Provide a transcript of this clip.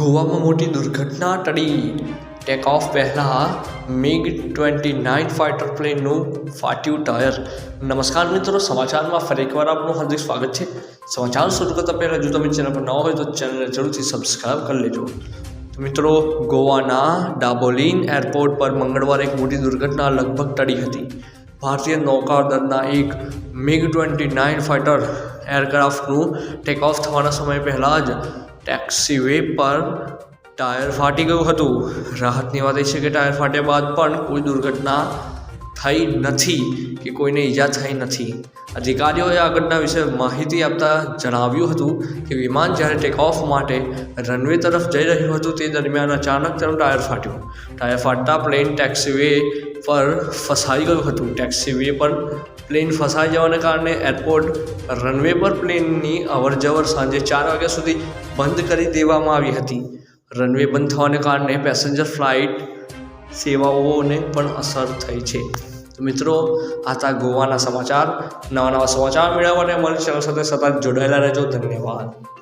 ગોવામાં મોટી દુર્ઘટના ટળી. ટેક ઓફ પહેલાં મિગ ટ્વેન્ટી નાઇન ફાઇટર પ્લેનનું ફાટ્યું ટાયર નમસ્કાર મિત્રો, સમાચારમાં ફરી એકવાર આપનું હાર્દિક સ્વાગત છે. સમાચાર શરૂ કરતાં પહેલાં, જો તમે ચેનલ પર ન હોય તો ચેનલને જરૂરથી સબસ્ક્રાઈબ કરી લેજો. મિત્રો, ગોવાના ડાબોલિન એરપોર્ટ પર મંગળવારે એક મોટી દુર્ઘટના લગભગ ટળી હતી. ભારતીય નૌકાદળના એક મિગ ટ્વેન્ટી નાઇન ફાઇટર એરક્રાફ્ટનું ટેક ઓફ થવાના સમય પહેલાં જ ટેક્સીવે પર ટાયર ફાટી ગયું હતું. રાહતની વાત એ છે કે ટાયર ફાટ્યા બાદ પણ કોઈ દુર્ઘટના થઈ નથી કે કોઈને ઈજા થઈ નથી. અધિકારીઓએ આ ઘટના વિશે માહિતી આપતા જણાવ્યું હતું કે વિમાન જ્યારે ટેક ઓફ માટે રનવે તરફ જઈ રહ્યું હતું, તે દરમિયાન અચાનક તેનું ટાયર ફાટ્યું. ટાયર ફાટતા પ્લેન ટેક્સીવે પર ફસાઈ ગયું હતું. ટેક્સીવે પર પ્લેન ફસાઈ જવાને કારણે એરપોર્ટ રનવે પર પ્લેનની અવરજવર સાંજે ચાર વાગ્યા સુધી બંધ કરી દેવામાં આવી હતી. રનવે બંધ થવાને કારણે પેસેન્જર ફ્લાઇટ સેવાઓને પણ અસર થઈ છે. તો મિત્રો આ હતા ગોવાના સમાચાર, નવા નવા સમાચાર મેળવવા માટે અમારી ચેનલ સાથે સતત જોડાયેલા રહેજો. ધન્યવાદ.